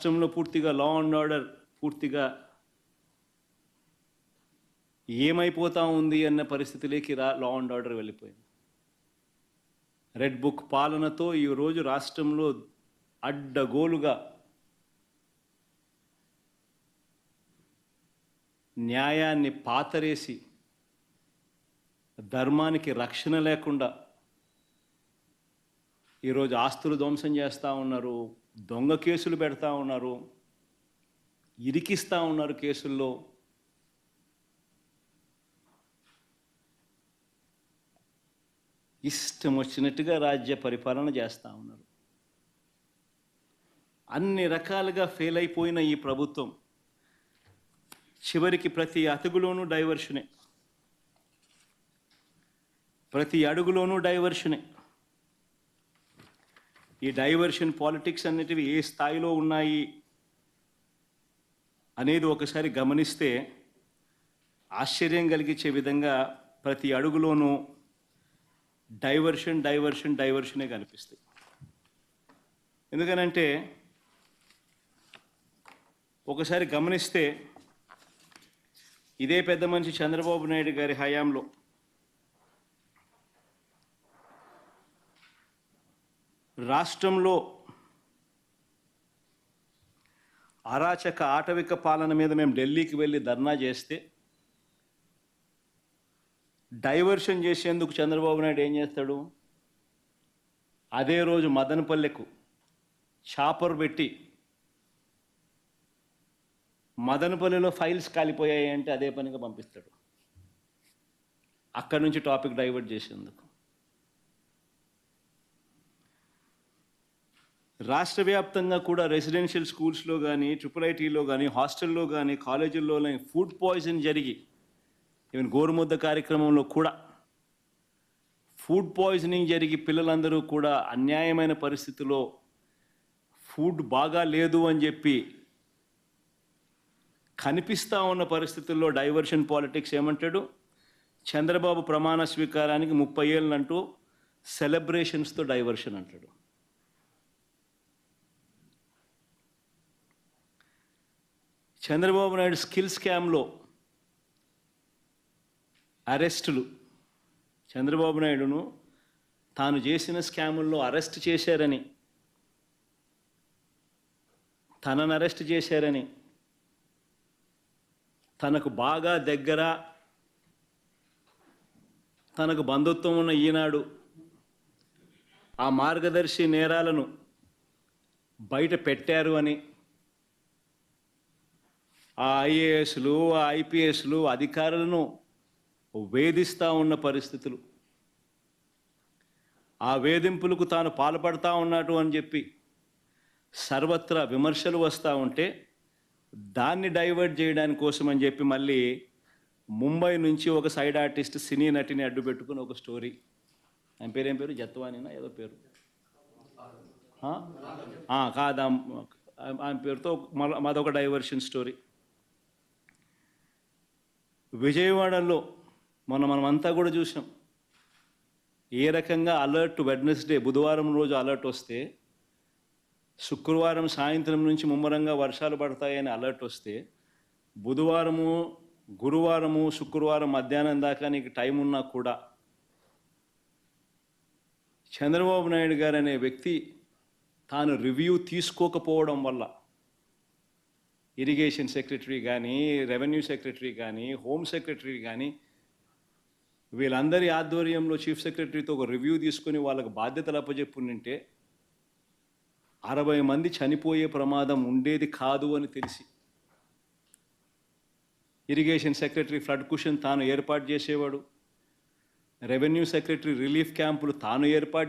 రాష్ట్రంలో పూర్తిగా లా and order పూర్తిగా ఏమైపోతా ఉంది అన్న పరిస్థితిలోకి రా లా అండ్ ఆర్డర్ వెళ్ళిపోయింది. రెడ్ బుక్ పాలనతో ఈరోజు రాష్ట్రంలో అడ్డగోలుగా న్యాయాన్ని పాతరేసి ధర్మానికి రక్షణ లేకుండా ఈరోజు ఆస్తులు ధ్వంసం చేస్తూ ఉన్నారు. దొంగ కేసులు పెడతా ఉన్నారు ఇరికిస్తూ ఉన్నారు కేసుల్లో. ఇష్టం వచ్చినట్టుగా రాజ్య పరిపాలన చేస్తూ ఉన్నారు. అన్ని రకాలుగా ఫెయిల్ అయిపోయిన ఈ ప్రభుత్వం చివరికి ప్రతి అతుగులోనూ డైవర్షనే. ప్రతి అడుగులోనూ డైవర్షనే. ఈ డైవర్షన్ పాలిటిక్స్ అనేటివి ఏ స్థాయిలో ఉన్నాయి అనేది ఒకసారి గమనిస్తే ఆశ్చర్యం కలిగించే విధంగా ప్రతి అడుగులోనూ డైవర్షన్ డైవర్షన్ డైవర్షనే కనిపిస్తాయి. ఎందుకనంటే ఒకసారి గమనిస్తే ఇదే పెద్ద మనిషి చంద్రబాబు నాయుడు గారి హయాంలో రాష్ట్రంలో అరాచక ఆటవిక పాలన మీద మేము ఢిల్లీకి వెళ్ళి ధర్నా చేస్తే డైవర్షన్ చేసేందుకు చంద్రబాబు నాయుడు ఏం చేస్తాడు? అదే రోజు మదనపల్లెకు చాపర్ పెట్టి మదనపల్లిలో ఫైల్స్ కాలిపోయాయి అంటే అదే పనిగా పంపిస్తాడు. అక్కడి నుంచి టాపిక్ డైవర్ట్ చేసేందుకు. రాష్ట్ర వ్యాప్తంగా కూడా రెసిడెన్షియల్ స్కూల్స్లో కానీ ట్రిపుల్ ఐటీలో కానీ హాస్టల్లో కానీ కాలేజీల్లో ఫుడ్ పాయిజన్ జరిగి ఈవెన్ గోరుముద్ద కార్యక్రమంలో కూడా ఫుడ్ పాయిజనింగ్ జరిగి పిల్లలందరూ కూడా అన్యాయమైన పరిస్థితిలో ఫుడ్ బాగా లేదు అని చెప్పి కనిపిస్తూ ఉన్న పరిస్థితుల్లో డైవర్షన్ పాలిటిక్స్ ఏమంటాడు? చంద్రబాబు ప్రమాణ స్వీకారానికి ముప్పై ఏళ్ళు అంటూ సెలబ్రేషన్స్తో డైవర్షన్ అంటాడు. చంద్రబాబు నాయుడు స్కిల్ స్కామ్లో అరెస్టులు. చంద్రబాబు నాయుడును తాను చేసిన స్కాముల్లో అరెస్ట్ చేశారని. తనను అరెస్ట్ చేశారని. తనకు బాగా దగ్గర తనకు బంధుత్వం ఉన్న ఈనాడు ఆ మార్గదర్శి నేరాలను బయట పెట్టారు అని ఆ ఐఏఎస్లు ఆ ఐపీఎస్లు అధికారులను వేధిస్తూ ఉన్న పరిస్థితులు. ఆ వేధింపులకు తాను పాల్పడతా ఉన్నాడు అని చెప్పి సర్వత్రా విమర్శలు వస్తూ ఉంటే దాన్ని డైవర్ట్ చేయడానికి కోసం అని చెప్పి మళ్ళీ ముంబై నుంచి ఒక సైడ్ ఆర్టిస్ట్ సినీ నటిని అడ్డు పెట్టుకుని ఒక స్టోరీ. ఆయన పేరేం పేరు? జత్వానినా? ఏదో పేరు. కాదా ఆయన పేరుతో మరొక డైవర్షన్ స్టోరీ. విజయవాడలో మొన్న మనమంతా కూడా చూసాం ఏ రకంగా అలర్ట్ వెడ్నెస్డే బుధవారం రోజు అలర్ట్ వస్తే శుక్రవారం సాయంత్రం నుంచి ముమ్మరంగా వర్షాలు పడతాయని అలర్ట్ వస్తే బుధవారము గురువారము శుక్రవారం మధ్యాహ్నం దాకా నీకు టైం ఉన్నా కూడా చంద్రబాబు నాయుడు గారు అనే వ్యక్తి తాను రివ్యూ తీసుకోకపోవడం వల్ల ఇరిగేషన్ సెక్రటరీ కానీ రెవెన్యూ సెక్రటరీ కానీ హోమ్ సెక్రటరీ కానీ వీళ్ళందరి ఆధ్వర్యంలో చీఫ్ సెక్రటరీతో ఒక రివ్యూ తీసుకుని వాళ్ళకు బాధ్యతలు అప్పచెప్పుంటే అరవై మంది చనిపోయే ప్రమాదం ఉండేది కాదు అని తెలిసి ఇరిగేషన్ సెక్రటరీ ఫ్లడ్ కుషన్ తాను ఏర్పాటు చేసేవాడు రెవెన్యూ సెక్రటరీ రిలీఫ్ క్యాంపులు తాను ఏర్పాటు